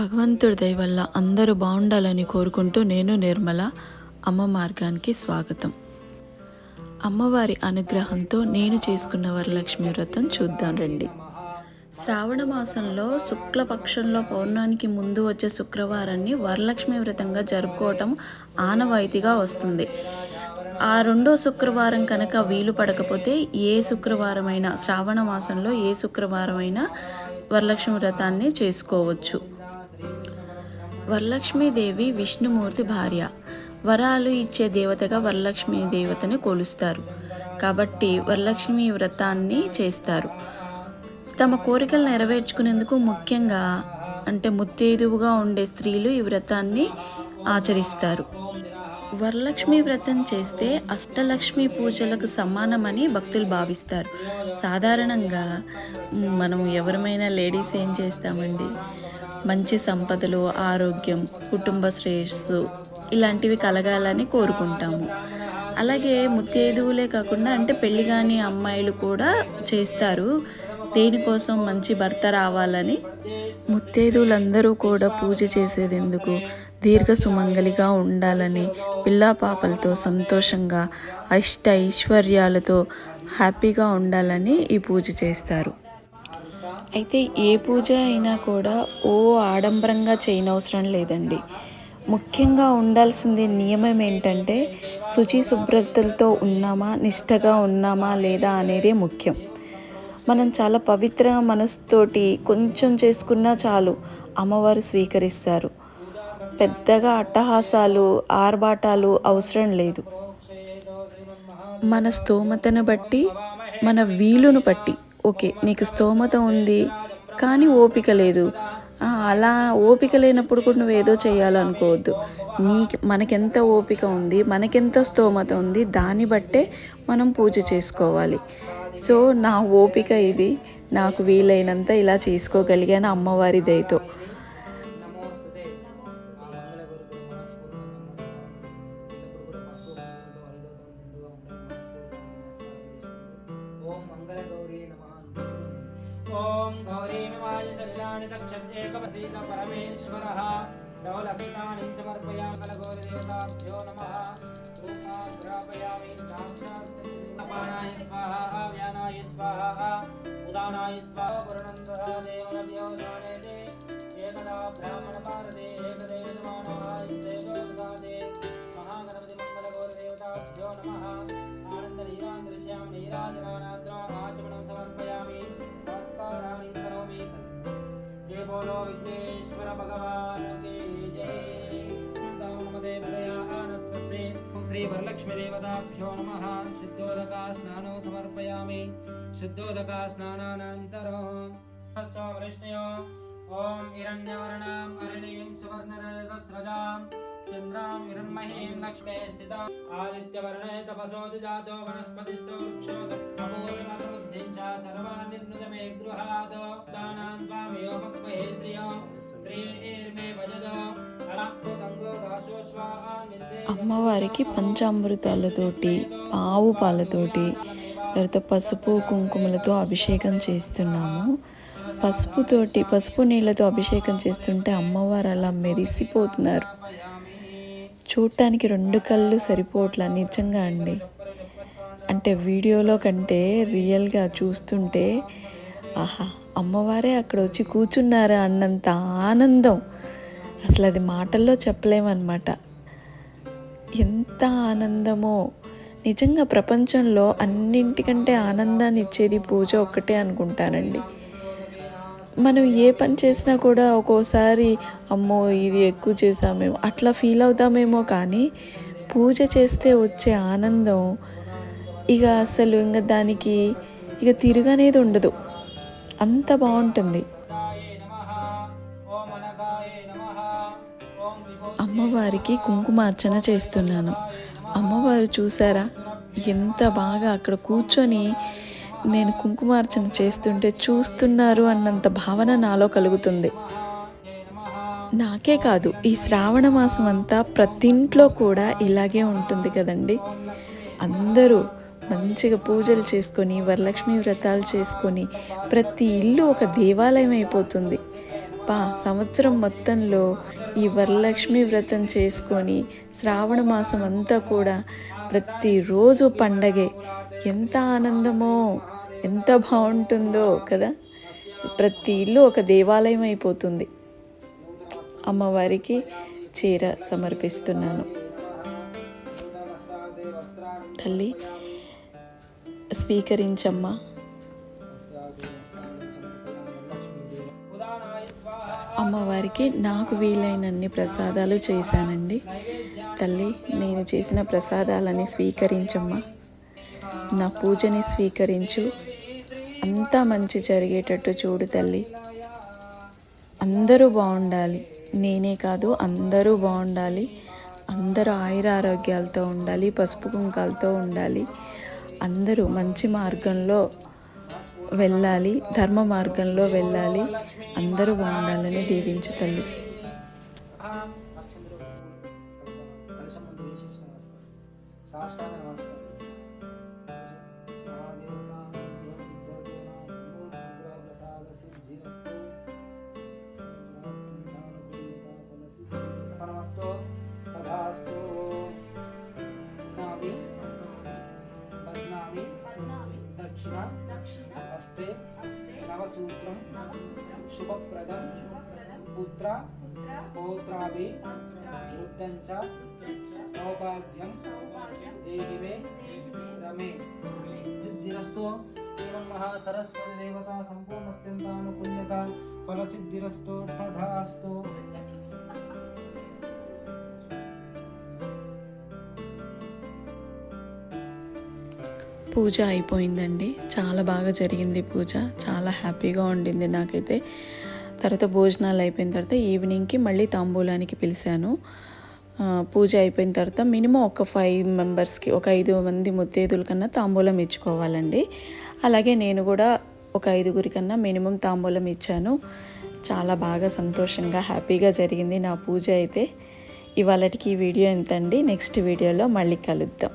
భగవంతుడి దయ వల్ల అందరూ బాగుండాలని కోరుకుంటూ నేను నిర్మల అమ్మ మార్గానికి స్వాగతం. అమ్మవారి అనుగ్రహంతో నేను చేసుకున్న వరలక్ష్మి వ్రతం చూద్దాం రండి. శ్రావణ మాసంలో శుక్లపక్షంలో పౌర్ణానికి ముందు వచ్చే శుక్రవారాన్ని వరలక్ష్మి వ్రతంగా జరుపుకోవటం ఆనవాయితీగా వస్తుంది. ఆ రెండో శుక్రవారం కనుక వీలు పడకపోతే ఏ శుక్రవారమైనా శ్రావణ మాసంలో ఏ శుక్రవారమైనా వరలక్ష్మి వ్రతాన్ని చేసుకోవచ్చు. వరలక్ష్మీదేవి విష్ణుమూర్తి భార్య. వరాలు ఇచ్చే దేవతగా వరలక్ష్మి దేవతని కొలుస్తారు. కాబట్టి వరలక్ష్మి వ్రతాన్ని చేస్తారు. తమ కోరికలు నెరవేర్చుకునేందుకు ముఖ్యంగా అంటే ముత్తేదువుగా ఉండే స్త్రీలు ఈ వ్రతాన్ని ఆచరిస్తారు. వరలక్ష్మి వ్రతం చేస్తే అష్టలక్ష్మి పూజలకు సమానమని భక్తులు భావిస్తారు. సాధారణంగా మనం ఎవరమైనా లేడీస్ ఏం చేస్తామండి? మంచి సంపదలు ఆరోగ్యం కుటుంబ శ్రేయస్సు ఇలాంటివి కలగాలని కోరుకుంటాము. అలాగే ముత్తైదువులే కాకుండా అంటే పెళ్ళి కాని అమ్మాయిలు కూడా చేస్తారు. దేనికోసం మంచి భర్త రావాలని? ముత్తైదువులందరూ కూడా పూజ చేసేది ఎందుకు దీర్ఘ సుమంగలిగా ఉండాలని పిల్లా పాపలతో సంతోషంగా అష్ట ఐశ్వర్యాలతో హ్యాపీగా ఉండాలని ఈ పూజ చేస్తారు. అయితే ఏ పూజ అయినా కూడా ఓ ఆడంబరంగా చేయనవసరం లేదండి. ముఖ్యంగా ఉండాల్సింది నియమం ఏంటంటే శుచి శుభ్రతలతో ఉన్నామా నిష్టగా ఉన్నామా లేదా అనేదే ముఖ్యం. మనం చాలా పవిత్ర మనసుతోటి కొంచెం చేసుకున్నా చాలు అమ్మవారు స్వీకరిస్తారు. పెద్దగా అట్టహాసాలు ఆర్భాటాలు అవసరం లేదు. మన స్తోమతను బట్టి మన వీలును బట్టి ఓకే నీకు స్తోమత ఉంది కానీ ఓపిక లేదు. అలా ఓపిక లేనప్పుడు కూడా నువ్వు ఏదో చేయాలనుకోవద్దు. నీకు మనకెంత ఓపిక ఉంది మనకెంత స్తోమత ఉంది దాన్ని బట్టే మనం పూజ చేసుకోవాలి. సో నా ఓపిక ఇది నాకు వీలైనంత ఇలా చేసుకోగలిగాను అమ్మవారి దయతో. सर्वाणि रक्षत् एकवसीन परमेश्वरः। नवलक्षितानि च पर्पयामलघोरदेवताभ्यो नमः। स्वाहा व्यानाय स्वाहा उदानाय स्वाहा पूर्ण విఘ్నేశ్వర భగవాన్కి స్వస్తి శ్రీ వరలక్ష్మి దేవతాభ్యో నమః శుద్ధోదకా స్నానం సమర్పయామి శుద్ధోదకా స్నానానంతరం స్వృష్ణయో ఓం హిరణ్యవర్ణాం అరణీం సువర్ణరజస్రజాం చంద్రాం హిరణ్మహీం లక్ష్మే స్థిత ఆదిత్యవర్ణే తపసోది జాతో వనస్పతిస్తో వృక్షోద అమూర్యమతముద్ధిం చ సర్వాన్ నిర్నుత అమ్మవారికి పంచామృతాలతోటి ఆవు పాలతోటి తర్వాత పసుపు కుంకుమలతో అభిషేకం చేస్తున్నాము. పసుపుతోటి పసుపు నీళ్ళతో అభిషేకం చేస్తుంటే అమ్మవారు అలా మెరిసిపోతున్నారు. చూడటానికి రెండు కళ్ళు సరిపోవట్లా నిజంగా అండి. అంటే వీడియోలో కంటే రియల్గా చూస్తుంటే ఆహా అమ్మవారే అక్కడ వచ్చి కూర్చున్నారా అన్నంత ఆనందం. అసలు అది మాటల్లో చెప్పలేమన్నమాట. ఎంత ఆనందమో. నిజంగా ప్రపంచంలో అన్నింటికంటే ఆనందాన్ని ఇచ్చేది పూజ ఒక్కటే అనుకుంటానండి. మనం ఏ పని చేసినా కూడా ఒక్కోసారి అమ్మో ఇది ఎక్కువ చేసామేమో అట్లా ఫీల్ అవుతామేమో కానీ పూజ చేస్తే వచ్చే ఆనందం ఇక అసలు ఇంకా దానికి ఇక తిరుగనేది ఉండదు. అంత బాగుంటుంది. అమ్మవారికి కుంకుమార్చన చేస్తున్నాను. అమ్మవారు చూసారా? ఎంత బాగా అక్కడ కూర్చొని నేను కుంకుమార్చన చేస్తుంటే చూస్తున్నారు అన్నంత భావన నాలో కలుగుతుంది. నాకే కాదు ఈ శ్రావణ మాసం అంతా ప్రతి ఇంట్లో కూడా ఇలాగే ఉంటుంది కదండి. అందరూ మంచిగా పూజలు చేసుకొని వరలక్ష్మి వ్రతాలు చేసుకొని ప్రతి ఇల్లు ఒక దేవాలయం అయిపోతుంది. పా సంవత్సరం మొత్తంలో ఈ వరలక్ష్మి వ్రతం చేసుకొని శ్రావణ మాసం అంతా కూడా ప్రతిరోజు పండగే. ఎంత ఆనందమో ఎంత బాగుంటుందో కదా? ప్రతి ఇల్లు ఒక దేవాలయం అయిపోతుంది. అమ్మవారికి చీర సమర్పిస్తున్నాను. తల్లి స్వీకరించమ్మా. అమ్మవారికి నాకు వీలైనన్ని ప్రసాదాలు చేశానండి. తల్లి నేను చేసిన ప్రసాదాలని స్వీకరించమ్మా. నా పూజని స్వీకరించు. అంతా మంచి జరిగేటట్టు చూడు తల్లి. అందరూ బాగుండాలి. నేనే కాదు అందరూ బాగుండాలి. అందరూ ఆయుర ఆరోగ్యాలతో ఉండాలి పసుపు కుంకాలతో ఉండాలి. అందరూ మంచి మార్గంలో వెళ్ళాలి ధర్మ మార్గంలో వెళ్ళాలి. అందరూ బాగుండాలని దీవించు తల్లి. సాష్టాంగ नवसूत्रं शुभप्रदं पुत्र पौत्राभि वृद्धं सौभाग्यं देहि मे रमे। सिद्धिरस्तु एवं फलसिद्धिरस्तु तथा పూజ అయిపోయిందండి. చాలా బాగా జరిగింది పూజ. చాలా హ్యాపీగా ఉండింది నాకైతే. తర్వాత భోజనాలు అయిపోయిన తర్వాత ఈవినింగ్కి మళ్ళీ తాంబూలానికి పిలిచాను. పూజ అయిపోయిన తర్వాత మినిమం ఒక ఫైవ్ మెంబర్స్కి ఒక ఐదు మంది ముత్తేదుల కన్నా తాంబూలం ఇచ్చుకోవాలండి. అలాగే నేను కూడా ఒక ఐదుగురి కన్నా మినిమం తాంబూలం ఇచ్చాను. చాలా బాగా సంతోషంగా హ్యాపీగా జరిగింది నా పూజ అయితే. ఇవాళకి ఈ వీడియో ఎంతండి? నెక్స్ట్ వీడియోలో మళ్ళీ కలుద్దాం.